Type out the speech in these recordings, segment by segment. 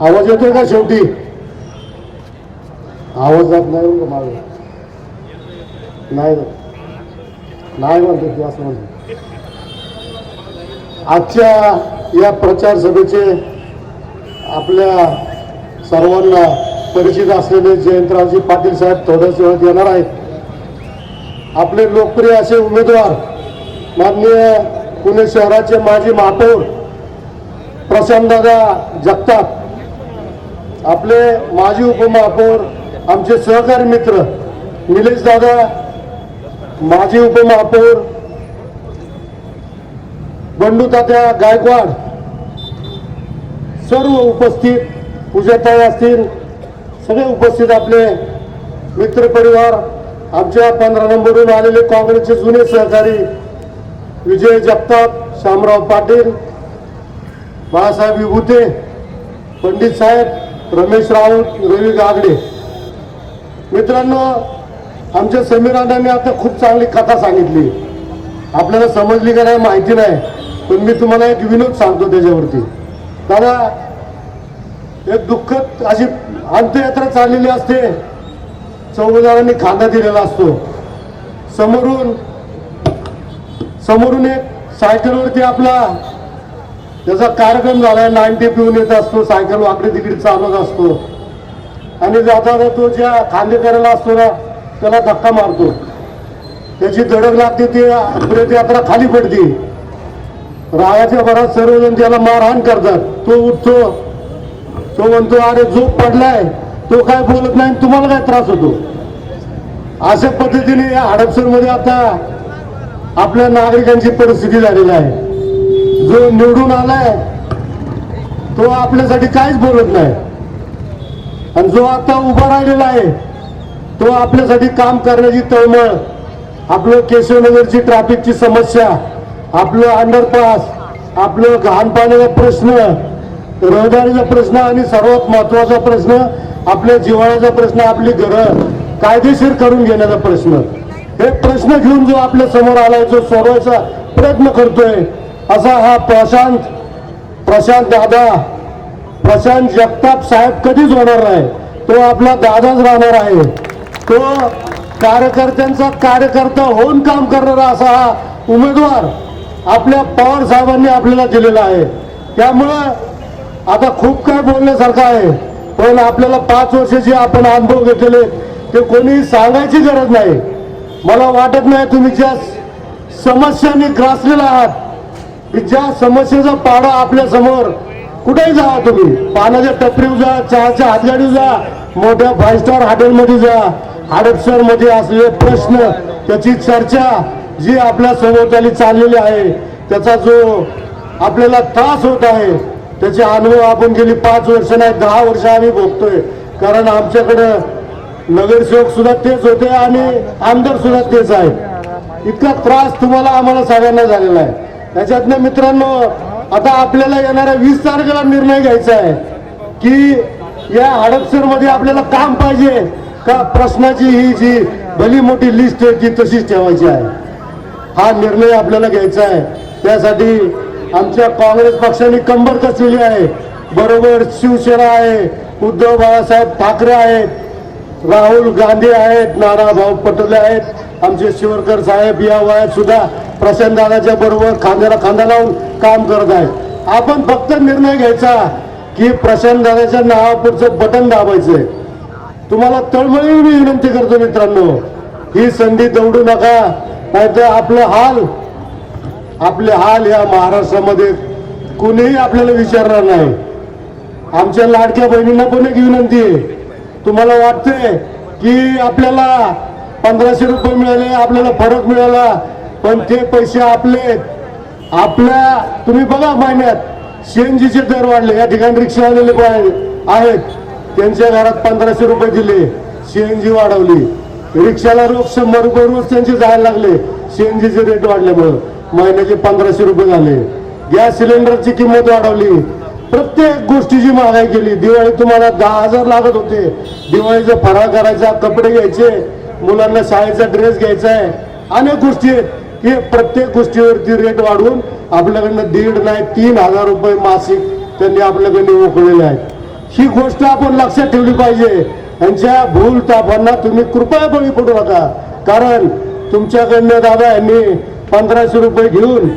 आवाज येतोय का शेवटी? आवाज जात नाही बरं का नाही नाही म्हणतो की असं म्हणतो. आजच्या या प्रचार सभेचे आपल्या सर्वांना परिचित असलेले जयंतरावजी पाटील साहेब थोड्याच वेळात येणार आहेत. आपले लोकप्रिय असे उमेदवार माननीय पुणे शहराचे माजी महापौर प्रशांतदादा जगताप आपले माजी उपमहापौर आमचे सहकारी मित्र निलेश दादा माजी उपमहापौर बंडू तात्या गायकवाड सर्व उपस्थित पूजाताई असतील सगळे उपस्थित आपले मित्रपरिवार आमच्या पंधरा नंबरवरून आलेले काँग्रेसचे जुने सहकारी विजय जगताप शामराव पाटील बाळासाहेब विभूते पंडित साहेब रमेश राऊत रवी गागडे. मित्रांनो आमच्या समीर अण्णांनी आता खूप चांगली कथा सांगितली. आपल्याला समजली का नाही माहिती नाही पण मी तुम्हाला एक विनोद सांगतो त्याच्यावरती. दादा एक दुःखद अशी अंत्ययात्रा चाललेली असते. चौघदारांनी खांदा दिलेला असतो. समोरून समोरून एक सायकलवरती आपला त्याचा कार्यक्रम झालाय नाईन्टी पिऊन येत असतो सायकल वाकडे तिकडे चालत असतो. आणि जाताना तो ज्या खांदेकऱ्याला असतो ना त्याला धक्का मारतो. त्याची धडक लागते ती प्रेत खाली पडते. रागाच्या भरात सर्वजण त्याला मारहाण करतात तो उठतो. तो म्हणतो अरे झोप पडलाय. तो काय बोलत नाही तुम्हाला काय त्रास होतो? अशा पद्धतीने हडपसरमध्ये आता आपल्या नागरिकांची परिस्थिती झालेली आहे. जो निवडून आलाय तो आपल्यासाठी काहीच बोलत नाही. आणि जो आता उभा राहिलेला आहे तो आपल्यासाठी काम करण्याची तळमळ आपलं केशवनगरची ट्रॅफिकची समस्या आपलं अंडरपास आपलं घाण पाण्याचा प्रश्न रहदारीचा प्रश्न आणि सर्वात महत्त्वाचा प्रश्न आपल्या जिव्हाळ्याचा प्रश्न आपली घरं कायदेशीर करून घेण्याचा प्रश्न. हे प्रश्न घेऊन जो आपल्यासमोर आलाय जो सोडवायचा प्रयत्न करतोय असा हा प्रशांत प्रशांत दादा प्रशांत जगताप साहेब कधीच होणार नाही. तो आपला दादाच राहणार आहे. तो कार्यकर्त्यांचा कार्यकर्ता होऊन काम करणारा असा हा उमेदवार आपल्या पवार साहेबांनी आपल्याला दिलेला आहे. त्यामुळं आता खूप काय बोलण्यासारखं आहे. पण आपल्याला पाच वर्षाचे आपण अनुभव घेतलेले ते कोणी सांगायची गरज नाही. मला वाटत नाही तुम्ही ज्या समस्यांनी ग्रासलेला आहात की ज्या समस्येचा पाडा आपल्यासमोर कुठेही जा तुम्ही. पाण्याच्या टपरीवर जा चहाच्या हातगाडीवर जा मोठ्या फाय स्टार हॉटेलमध्ये जा हडपसरमध्ये असलेले प्रश्न त्याची चर्चा जी आपल्या सभोवताली चाललेली आहे त्याचा जो आपल्याला त्रास होत आहे त्याचे अनुभव आपण गेली पाच वर्ष नाही दहा वर्ष आम्ही भोगतोय. कारण आमच्याकडं नगरसेवक सुद्धा तेच होते आणि आमदार सुद्धा तेच आहे इतका त्रास तुम्हाला आम्हाला सगळ्यांना झालेला आहे. त्याच्यातनं मित्रांनो आता आपल्याला येणाऱ्या वीस तारखेला निर्णय घ्यायचा आहे की या हडपसरमध्ये आपल्याला काम पाहिजे का प्रश्नाची ही जी भली मोठी लिस्ट आहे ती तशीच ठेवायची आहे. हा निर्णय आपल्याला घ्यायचा आहे. त्यासाठी आमच्या काँग्रेस पक्षाने कंबर कसलेली आहे. बरोबर शिवसेना आहे उद्धव बाळासाहेब ठाकरे आहेत राहुल गांधी आहेत नानाभाऊ पटोले आहेत आमचे शिवरकर साहेब या वयात सुद्धा प्रशांत दादाच्या बरोबर खांद्याला खांदा लावून काम करत आहेत आपण फक्त निर्णय घ्यायचा की प्रशांत दादाच्या नावापुरचं बटन दाबायचंय. तुम्हाला तळमळीने मी विनंती करतो मित्रांनो ही संधी दौडू नका नाहीतर आपलं हाल आपले हाल या महाराष्ट्रामध्ये कुणीही आपल्याला विचारणार नाही. आमच्या लाडक्या बहिणींना पण एक विनंती आहे. तुम्हाला वाटतंय की आपल्याला पंधराशे रुपये मिळाले आपल्याला फरक मिळाला पण ते पैसे आपले आपल्या तुम्ही बघा महिन्यात सीएनजीचे दर वाढले. या ठिकाणी रिक्षावालेले आहेत. त्यांच्या घरात पंधराशे रुपये दिले. सीएनजी वाढवली. रिक्षाला रोज शंभर रुपये रोज त्यांचे जायला लागले. सीएनजीचे रेट वाढल्यामुळं. महिन्याचे पंधराशे रुपये झाले. गॅस सिलेंडरची किंमत वाढवली. प्रत्येक गोष्टीची महागाई केली. दिवाळी तुम्हाला दहा हजार लागत होते. दिवाळीचा फराळ करायचा कपडे घ्यायचे मुलांना शाळेचा ड्रेस घ्यायचा आहे. अनेक गोष्टी आहेत की प्रत्येक गोष्टीवरती रेट वाढवून आपल्याकडनं दीड नाही तीन हजार रुपये मासिक त्यांनी आपल्याकडे मोकळलेले आहेत. ही गोष्ट आपण लक्षात ठेवली पाहिजे. यांच्या भूल तापांना तुम्ही कृपया बळी पडू नका. कारण तुमच्याकडनं दादा यांनी पंधराशे रुपये घेऊन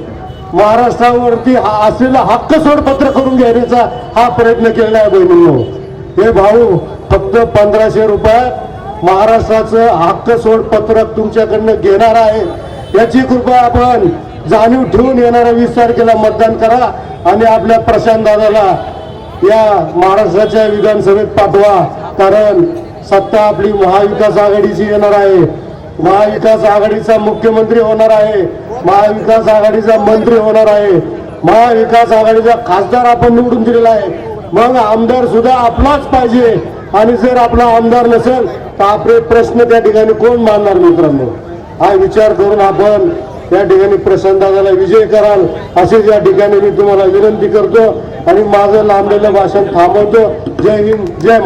महाराष्ट्रावरती हा असलेला हक्क सोडपत्र करून घेण्याचा हा प्रयत्न केलेला आहे बहिणींनो. हे भाऊ फक्त पंधराशे रुपयात महाराष्ट्राचं हक्क सोडपत्रक तुमच्याकडनं घेणार आहे. याची कृपा आपण जाणीव ठेवून येणाऱ्या वीस तारखेला मतदान करा आणि आपल्या प्रशांत दादाला या महाराष्ट्राच्या विधानसभेत पाठवा. कारण सत्ता आपली महाविकास आघाडीची येणार आहे. महाविकास आघाडीचा मुख्यमंत्री होणार आहे. महाविकास आघाडीचा मंत्री होणार आहे. महाविकास आघाडीचा खासदार आपण निवडून दिलेला आहे. मग आमदार सुद्धा आपलाच पाहिजे. आणि जर आपला आमदार नसेल तर आपले प्रश्न त्या ठिकाणी कोण मानणार मित्रांनो? हा विचार करून आपण या ठिकाणी प्रशांत विजय कराल असेच या ठिकाणी मी तुम्हाला विनंती करतो आणि माझं लांबलेलं भाषण थांबवतो. जय हिंद जय महाराष्ट्र.